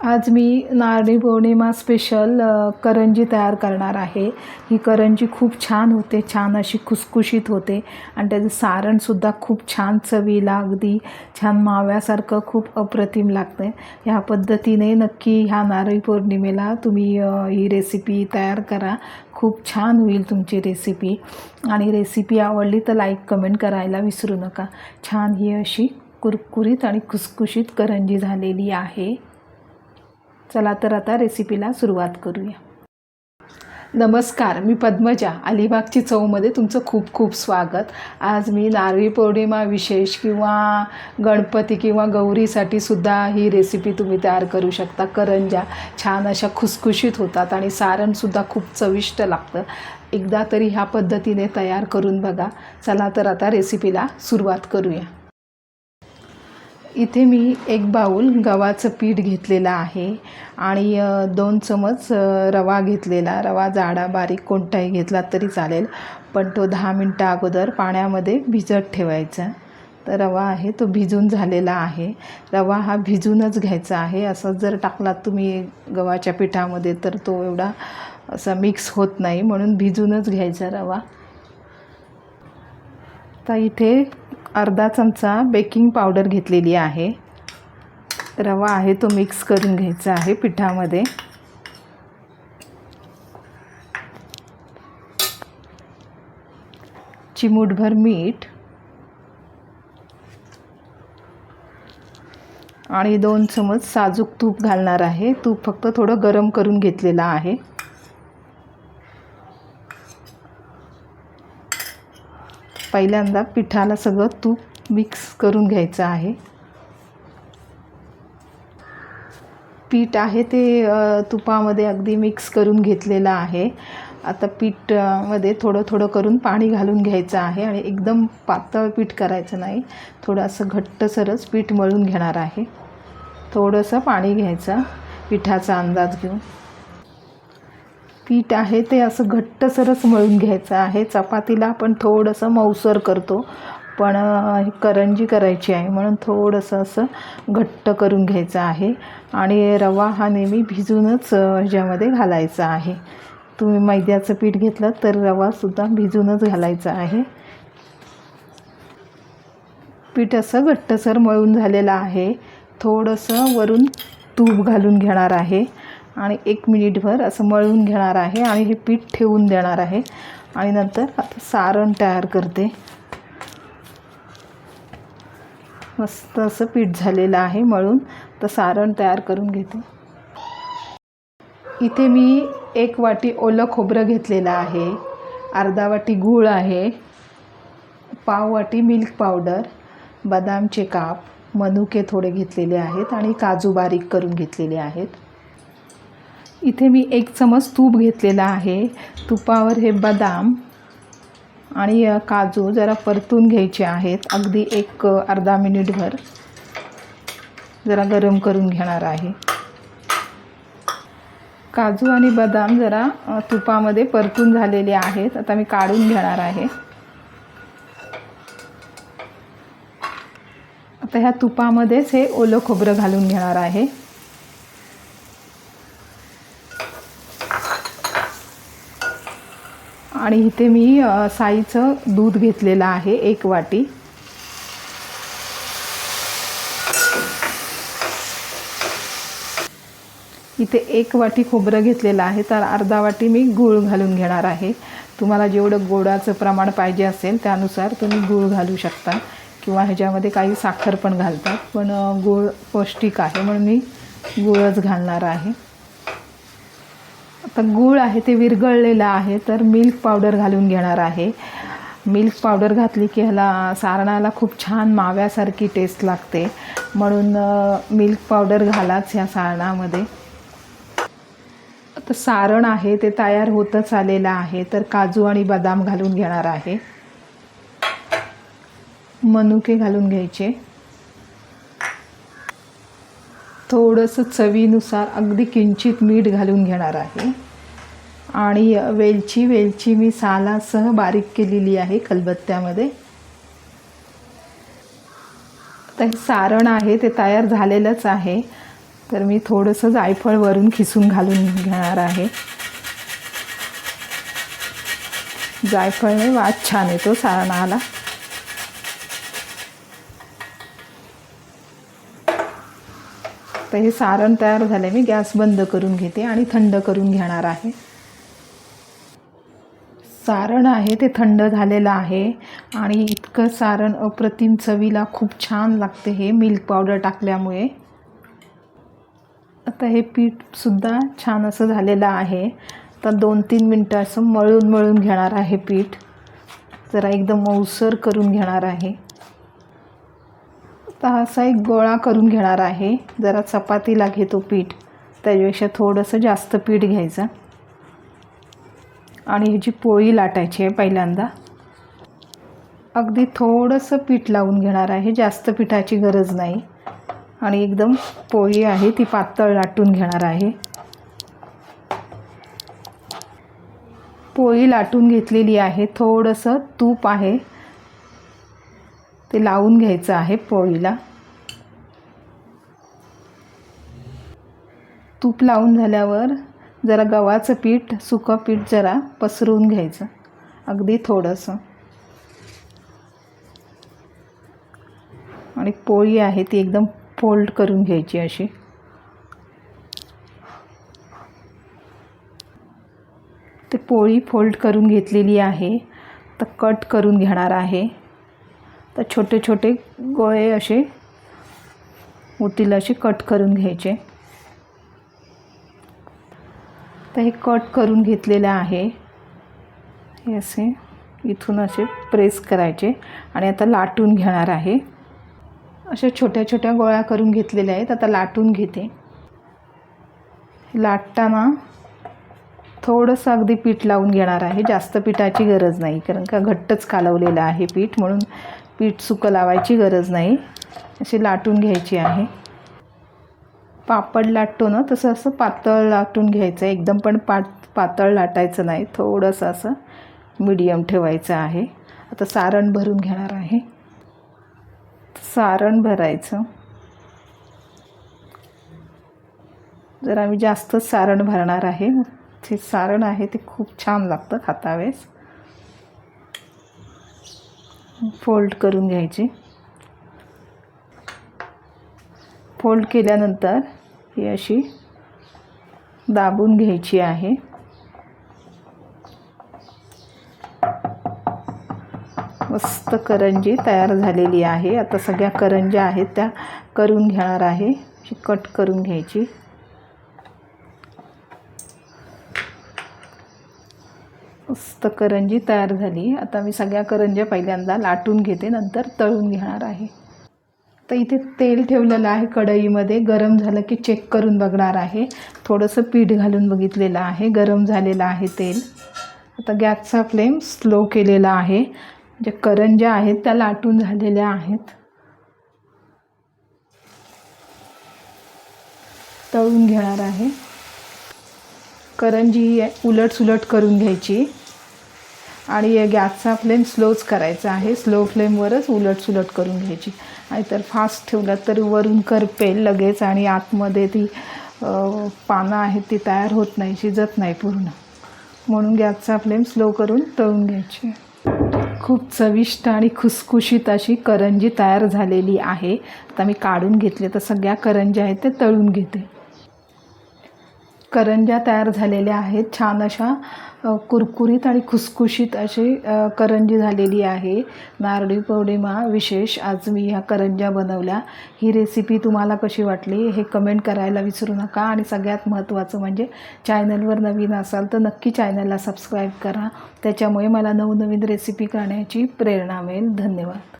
आज मी नारळी पौर्णिमा स्पेशल करंजी तयार करणार आहे. ही करंजी खूप छान होते छान अशी खुसखुशीत होते आणि त्याचं सारणसुद्धा खूप छान चवीला अगदी छान माव्यासारखं खूप अप्रतिम लागतं आहे ह्या पद्धतीने नक्की ह्या नारळी पौर्णिमेला तुम्ही ही रेसिपी तयार करा. खूप छान होईल तुमची रेसिपी आणि रेसिपी आवडली तर लाईक कमेंट करायला विसरू नका. छान ही अशी कुरकुरीत आणि खुसखुशीत करंजी झालेली आहे. चला तर आता रेसिपीला सुरुवात करूया. नमस्कार मी पद्मजा. अलिबागची चवमध्ये तुमचं खूप खूप स्वागत. आज मी नारळी पौर्णिमा विशेष किंवा गणपती किंवा गौरीसाठी सुद्धा ही रेसिपी तुम्ही तयार करू शकता. करंजा छान अशा खुसखुशीत होतात आणि सारणसुद्धा खूप चविष्ट लागतं. एकदा तरी ह्या पद्धतीने तयार करून बघा. चला तर आता रेसिपीला सुरुवात करूया. इथे मी एक बाऊल गव्हाचं पीठ घेतलेलं आहे आणि दोन चमच रवा घेतलेला. रवा जाडा बारीक कोणताही घेतला तरी चालेल पण तो दहा मिनटं अगोदर पाण्यामध्ये भिजत ठेवायचा. तर रवा आहे तो भिजून झालेला आहे. रवा हा भिजूनच घ्यायचा आहे. असं जर टाकलात तुम्ही गव्हाच्या पिठामध्ये तर तो एवढा असा मिक्स होत नाही. म्हणून भिजूनच घ्यायचा रवा. तर इथे अर्धा चमचा बेकिंग पावडर घेतलेली आहे. रवा आहे तो मिक्स करून घ्यायचा आहे पिठामध्ये. चिमूटभर मीठ. आणि दोन चमच साजूक तूप घालणार आहे. तूप फक्त थोडं गरम करून घेतलेलं आहे. पहिल्यांदा पिठाला सगळं तूप मिक्स करून घ्यायचं आहे. पीठ आहे ते तुपामध्ये अगदी मिक्स करून घेतलेलं आहे. आता पीठमध्ये थोडं थोडं करून पाणी घालून घ्यायचं आहे आणि एकदम पातळ पीठ करायचं नाही. थोडं असं घट्टसरच पीठ मळून घेणार आहे. थोडंसं पाणी घ्यायचं. पिठाचा अंदाज घेऊन. पीठ आहे ते असं घट्टसरच मळून घ्यायचं आहे. चपातीला आपण थोडंसं मऊसर करतो. पण करंजी करायची आहे म्हणून थोडंसं असं घट्ट करून घ्यायचं आहे. आणि रवा हा नेहमी भिजूनच ह्याच्यामध्ये घालायचा आहे. तुम्ही मैद्याचं पीठ घेतलं तर रवासुद्धा भिजूनच घालायचा आहे. पीठ असं घट्टसर मळून झालेलं आहे. थोडंसं वरून तूप घालून घेणार आहे. आणि एक मिनिटभर असं मळून घेणार आहे आणि हे पीठ ठेवून देणार आहे. आणि नंतर आता सारण तयार करते. मस्त असं पीठ झालेलं आहे मळून. तर सारण तयार करून घेते. इथे मी एक वाटी ओलं खोबरं घेतलेलं आहे. अर्धा वाटी गूळ आहे. पाव वाटी मिल्क पावडर बदामचे काप मनुके थोडे घेतलेले आहेत आणि काजू बारीक करून घेतलेले आहेत. इथे मी एक चमच तूप घेतलेला आहे. तुपावर हे बदाम आणि काजू जरा परतून घ्यायचे आहेत. अगदी एक अर्धा मिनिटभर जरा गरम करून घेणार आहे. काजू आणि बदाम जरा तुपामध्ये परतून झालेले आहेत. आता मी काढून घेणार आहे. आता ह्या तुपामध्येच हे ओलं खोबरं घालून घेणार आहे. आणि इथे मी साईचं दूध घेतलेलं आहे एक वाटी. इथे एक वाटी खोबरं घेतलेलं आहे तर अर्धा वाटी मी गूळ घालून घेणार आहे. तुम्हाला जेवढं गोडाचं प्रमाण पाहिजे असेल त्यानुसार तुम्ही गूळ घालू शकता किंवा ह्याच्यामध्ये काही साखर पण घालतात. पण गूळ पौष्टिक आहे म्हणून मी गूळच घालणार आहे. आता गूळ आहे ते विरघळलेलं आहे तर मिल्क पावडर घालून घेणार आहे. मिल्क पावडर घातली की ह्याला सारणाला खूप छान माव्यासारखी टेस्ट लागते. म्हणून मिल्क पावडर घालाच ह्या सारणामध्ये. आता सारण आहे ते तयार होतच आलेलं आहे तर काजू आणि बदाम घालून घेणार आहे. मनुके घालून घ्यायचे. थोडंसं चवीनुसार अगदी किंचित मीठ घालून घेणार आहे. आणि वेलची वेलची मी सालासह बारीक केलेली आहे खलबत्त्यामध्ये तर हे सारण आहे ते तयार झालेलंच आहे. तर मी थोडंसं जायफळ वरून खिसून घालून घेणार आहे. जायफळने वास छान येतो सारणाला. तर हे सारण तयार झाले मी गॅस बंद करून घेते आणि थंड करून घेणार आहे. सारण आहे ते थंड झालेलं आहे आणि इतकं सारण अप्रतिम चवीला खूप छान लागते हे मिल्क पावडर टाकल्यामुळे. आता हे पीठसुद्धा छान असं झालेलं आहे. तर दोन तीन मिनटं असं मळून मळून घेणार आहे पीठ. जरा एकदम मऊसर करून घेणार आहे. तर असा एक गोळा करून घेणार आहे. जरा चपातीला घेतो पीठ. त्याच्यापेक्षा थोडंसं जास्त पीठ घ्यायचं. आणि ह्याची पोळी लाटायची आहे पहिल्यांदा. अगदी थोडंसं पीठ लावून घेणार आहे. जास्त पिठाची गरज नाही. आणि एकदम पोळी आहे ती पातळ लाटून घेणार आहे. पोळी लाटून घेतलेली आहे. थोडंसं तूप आहे. ते लावून घ्यायचं आहे पोळीला. तूप लावून झाल्यावर जरा गव्हाचं पीठ सुकं पीठ जरा पसरवून घ्यायचं अगदी थोडंसं. आणि पोळी आहे ती एकदम फोल्ड करून घ्यायची अशी. ते पोळी फोल्ड करून घेतलेली आहे तर कट करून घेणार आहे. तर छोटे छोटे गोळे असे होतील असे कट करून घ्यायचे. तर हे कट करून घेतलेलं आहे. हे असे इथून असे प्रेस करायचे आणि आता लाटून घेणार आहे. अशा छोट्या छोट्या गोळ्या करून घेतलेल्या आहेत. आता लाटून घेते. लाटताना थोडंसं अगदी पीठ लावून घेणार आहे. जास्त पिठाची गरज नाही कारण का घट्टच कालवलेलं आहे पीठ म्हणून पीठ सुकं लावायची गरज नाही. अशी लाटून घ्यायची आहे. पापड लाटतो ना तसं असं पातळ लाटून घ्यायचं. आहे एकदम पण पात पातळ लाटायचं नाही. थोडंसं असं मीडियम ठेवायचं आहे. आता सारण भरून घेणार आहे. सारण भरायचं. जर आम्ही जास्तच सारण भरणार आहे. ते सारण आहे ते खूप छान लागतं खातावेळेस. फोल्ड करून घ्यायची. फोल्ड केल्यानंतर ही अशी दाबून घ्यायची आहे. मस्त करंजी तयार झालेली आहे. आता सगळ्या करंज्या आहेत त्या करून घेणार आहे. कट करून घ्यायची. मस्त करंजी तयार झाली. आता मी सगळ्या करंज्या पहिल्यांदा लाटून घेते नंतर तळून घेणार आहे. तर इथे तेल ठेवलेलं आहे कढईमध्ये. गरम झालं की चेक करून बघणार आहे. थोडंसं पीठ घालून बघितलेलं आहे. गरम झालेलं आहे तेल. आता गॅसचा फ्लेम स्लो केलेला आहे. जे करंज्या आहेत त्या लाटून झालेल्या आहेत. तळून घेणार आहे. करंजी उलट सुलट करून घ्यायची. आणि गॅसचा फ्लेम स्लोच करायचा आहे. स्लो फ्लेमवरच उलट सुलट करून घ्यायची. आणि तर फास्ट ठेवलं तर वरून करपेल लगेच आणि आतमध्ये ती पानं आहेत ती तयार होत नाही शिजत नाही पूर्ण. म्हणून गॅसचा फ्लेम स्लो करून तळून घ्यायची. खूप चविष्ट आणि खुसखुशीत अशी करंजी तयार झालेली आहे. आता मी काढून घेतले तर सगळ्या करंज्या आहेत ते तळून घेते. करंज्या तयार झालेल्या आहेत. छान अशा कुरकुरीत आणि खुसखुशीत अशी करंजी झालेली आहे. नारळी पौर्णिमा विशेष आज मी ह्या करंज्या बनवल्या. ही रेसिपी तुम्हाला कशी वाटली हे कमेंट करायला विसरू नका. आणि सगळ्यात महत्त्वाचं म्हणजे चॅनलवर नवीन असाल तर नक्की चॅनलला सबस्क्राईब करा. त्याच्यामुळे मला नवनवीन रेसिपी करण्याची प्रेरणा मिळेल. धन्यवाद.